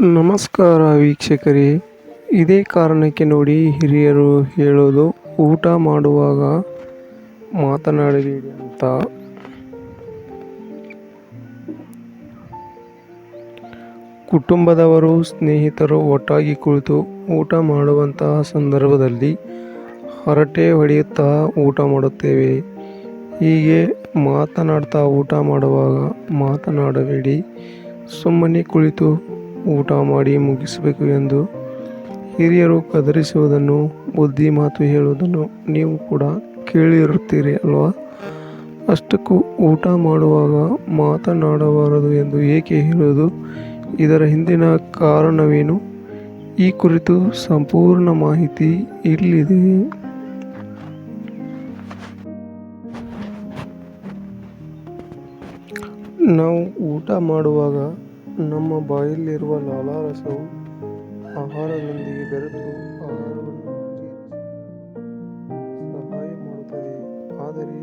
ನಮಸ್ಕಾರ ವೀಕ್ಷಕರೇ. ಇದೇ ಕಾರಣಕ್ಕೆ ನೋಡಿ ಹಿರಿಯರು ಹೇಳೋದು, ಊಟ ಮಾಡುವಾಗ ಮಾತನಾಡಬೇಡಿ ಅಂತ. ಕುಟುಂಬದವರು ಸ್ನೇಹಿತರು ಒಟ್ಟಾಗಿ ಕುಳಿತು ಊಟ ಮಾಡುವಂತಹ ಸಂದರ್ಭದಲ್ಲಿ ಹರಟೆ ಹೊಡೆಯುತ್ತಾ ಊಟ ಮಾಡುತ್ತೇವೆ. ಹೀಗೆ ಮಾತನಾಡ್ತಾ ಊಟ ಮಾಡುವಾಗ ಮಾತನಾಡಬೇಡಿ. ಸುಮ್ಮನೆ ಕುಳಿತು ಊಟ ಮಾಡಿ ಮುಗಿಸಬೇಕು ಎಂದು ಹಿರಿಯರು ಕದರಿಸುವುದನ್ನು, ಬುದ್ಧಿ ಮಾತು ಹೇಳುವುದನ್ನು ನೀವು ಕೂಡ ಕೇಳಿರುತ್ತೀರಿ ಅಲ್ವಾ? ಅಷ್ಟಕ್ಕೂ ಊಟ ಮಾಡುವಾಗ ಮಾತನಾಡಬಾರದು ಎಂದು ಏಕೆ ಹೇಳುವುದು? ಇದರ ಹಿಂದಿನ ಕಾರಣವೇನು? ಈ ಕುರಿತು ಸಂಪೂರ್ಣ ಮಾಹಿತಿ ಇಲ್ಲಿದೆ. ನಾವು ಊಟ ಮಾಡುವಾಗ ನಮ್ಮ ಬಾಯಲ್ಲಿರುವ ಲಾಲಾರಸವು ಆಹಾರದೊಂದಿಗೆ ಬೆರೆತು ಆಹಾರವನ್ನು ಸಹಾಯ ಮಾಡುತ್ತದೆ. ಆದರೆ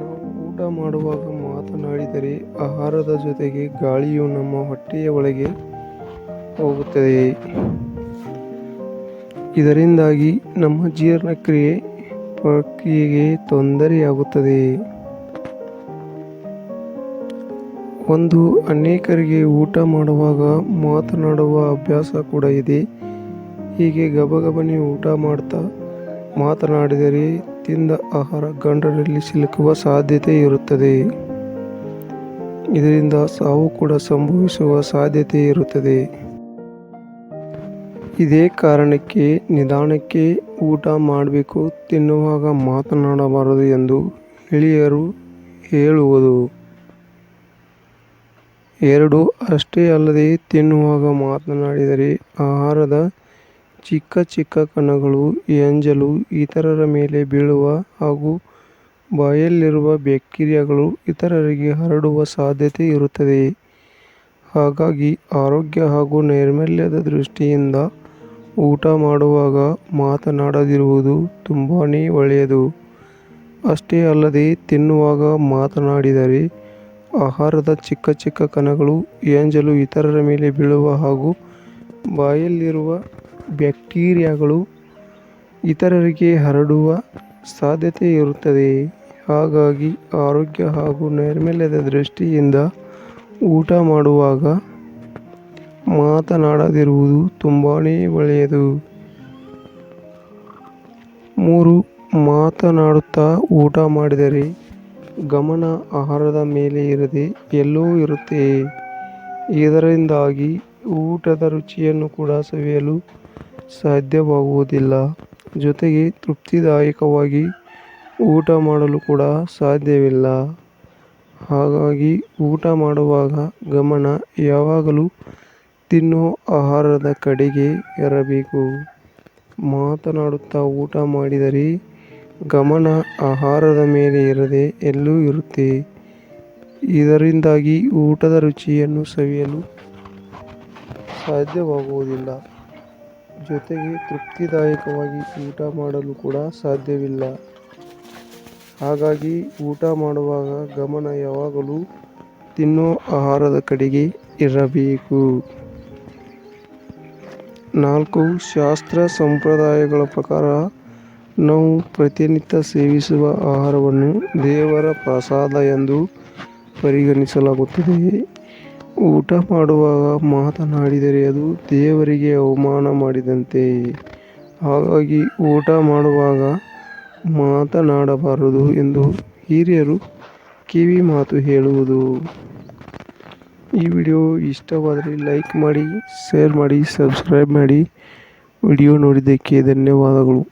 ನಾವು ಊಟ ಮಾಡುವಾಗ ಮಾತನಾಡಿದರೆ ಆಹಾರದ ಜೊತೆಗೆ ಗಾಳಿಯು ನಮ್ಮ ಹೊಟ್ಟೆಯ ಒಳಗೆ ಹೋಗುತ್ತದೆ. ಇದರಿಂದಾಗಿ ನಮ್ಮ ಜೀರ್ಣಕ್ರಿಯೆ ಪ್ರಕ್ರಿಯೆಗೆ ತೊಂದರೆಯಾಗುತ್ತದೆ. ಒಂದು ಅನೇಕರಿಗೆ ಊಟ ಮಾಡುವಾಗ ಮಾತನಾಡುವ ಅಭ್ಯಾಸ ಕೂಡ ಇದೆ. ಹೀಗೆ ಗಬಗಬನೆ ಊಟ ಮಾಡ್ತಾ ಮಾತನಾಡಿದರೆ ತಿಂದ ಆಹಾರ ಗಂಡರಲ್ಲಿ ಸಿಲುಕುವ ಸಾಧ್ಯತೆ ಇರುತ್ತದೆ. ಇದರಿಂದ ಸಾವು ಕೂಡ ಸಂಭವಿಸುವ ಸಾಧ್ಯತೆ ಇರುತ್ತದೆ. ಇದೇ ಕಾರಣಕ್ಕೆ ನಿಧಾನಕ್ಕೆ ಊಟ ಮಾಡಬೇಕು ತಿನ್ನುವಾಗ ಮಾತನಾಡಬಾರದು ಎಂದು ಹಿರಿಯರು ಹೇಳುವುದು. ಎರಡು ಅಷ್ಟೇ ಅಲ್ಲದೆ ತಿನ್ನುವಾಗ ಮಾತನಾಡಿದರೆ ಆಹಾರದ ಚಿಕ್ಕ ಚಿಕ್ಕ ಕಣಗಳು ಎಂಜಲು ಇತರರ ಮೇಲೆ ಬೀಳುವ ಹಾಗೂ ಬಾಯಲ್ಲಿರುವ ಬ್ಯಾಕ್ಟೀರಿಯಾಗಳು ಇತರರಿಗೆ ಹರಡುವ ಸಾಧ್ಯತೆ ಇರುತ್ತದೆ. ಹಾಗಾಗಿ ಆರೋಗ್ಯ ಹಾಗೂ ನೈರ್ಮಲ್ಯದ ದೃಷ್ಟಿಯಿಂದ ಊಟ ಮಾಡುವಾಗ ಮಾತನಾಡದಿರುವುದು ತುಂಬಾ ಒಳ್ಳೆಯದು. ಅಷ್ಟೇ ಅಲ್ಲದೆ ತಿನ್ನುವಾಗ ಮಾತನಾಡಿದರೆ ಆಹಾರದ ಚಿಕ್ಕ ಚಿಕ್ಕ ಕಣಗಳು, ಏಂಜಲು ಇತರರ ಮೇಲೆ ಬೀಳುವ ಹಾಗೂ ಬಾಯಲ್ಲಿರುವ ಬ್ಯಾಕ್ಟೀರಿಯಾಗಳು ಇತರರಿಗೆ ಹರಡುವ ಸಾಧ್ಯತೆ ಇರುತ್ತದೆ ಹಾಗಾಗಿ ಆರೋಗ್ಯ ಹಾಗೂ ನೈರ್ಮಲ್ಯದ ದೃಷ್ಟಿಯಿಂದ ಊಟ ಮಾಡುವಾಗ ಮಾತನಾಡದಿರುವುದು ತುಂಬಾ ಒಳ್ಳೆಯದು. ಮೂರು, ಮಾತನಾಡುತ್ತಾ ಊಟ ಮಾಡಿದರೆ. ಗಮನ ಆಹಾರದ ಮೇಲೆ ಇರದೆ ಎಲ್ಲೋ ಇರುತ್ತೆ. ಇದರಿಂದಾಗಿ ಊಟದ ರುಚಿಯನ್ನು ಕೂಡ ಸವಿಯಲು ಸಾಧ್ಯವಾಗುವುದಿಲ್ಲ. ಜೊತೆಗೆ ತೃಪ್ತಿದಾಯಕವಾಗಿ ಊಟ ಮಾಡಲು ಕೂಡ ಸಾಧ್ಯವಿಲ್ಲ. ಹಾಗಾಗಿ ಊಟ ಮಾಡುವಾಗ ಗಮನ ಯಾವಾಗಲೂ ತಿನ್ನೋ ಆಹಾರದ ಕಡೆಗೆ ಇರಬೇಕು. ಮಾತನಾಡುತ್ತಾ ಊಟ ಮಾಡಿದರೆ ಗಮನ ಆಹಾರದ ಮೇಲೆ ಇರದೆ ಎಲ್ಲೂ ಇರುತ್ತೆ. ಇದರಿಂದಾಗಿ ಊಟದ ರುಚಿಯನ್ನು ಸವಿಯಲು ಸಾಧ್ಯವಾಗುವುದಿಲ್ಲ. ಜೊತೆಗೆ ತೃಪ್ತಿದಾಯಕವಾಗಿ ಊಟ ಮಾಡಲು ಕೂಡ ಸಾಧ್ಯವಿಲ್ಲ. ಹಾಗಾಗಿ ಊಟ ಮಾಡುವಾಗ ಗಮನ ಯಾವಾಗಲೂ ತಿನ್ನೋ ಆಹಾರದ ಕಡೆಗೆ ಇರಬೇಕು. ನಾಲ್ಕು, ಶಾಸ್ತ್ರ ಸಂಪ್ರದಾಯಗಳ ಪ್ರಕಾರ ನಾವು ಪ್ರತಿನಿತ್ಯ ಸೇವಿಸುವ ಆಹಾರವನ್ನು ದೇವರ ಪ್ರಸಾದ ಎಂದು ಪರಿಗಣಿಸಲಾಗುತ್ತದೆ. ಊಟ ಮಾಡುವಾಗ ಮಾತನಾಡಿದರೆ ಅದು ದೇವರಿಗೆ ಅವಮಾನ ಮಾಡಿದಂತೆ. ಹಾಗಾಗಿ ಊಟ ಮಾಡುವಾಗ ಮಾತನಾಡಬಾರದು ಎಂದು ಹಿರಿಯರು ಕಿವಿ ಮಾತು ಹೇಳುವುದು. ಈ ವಿಡಿಯೋ ಇಷ್ಟವಾದರೆ ಲೈಕ್ ಮಾಡಿ, ಶೇರ್ ಮಾಡಿ, ಸಬ್ಸ್ಕ್ರೈಬ್ ಮಾಡಿ. ವಿಡಿಯೋ ನೋಡಿದ್ದಕ್ಕೆ ಧನ್ಯವಾದಗಳು.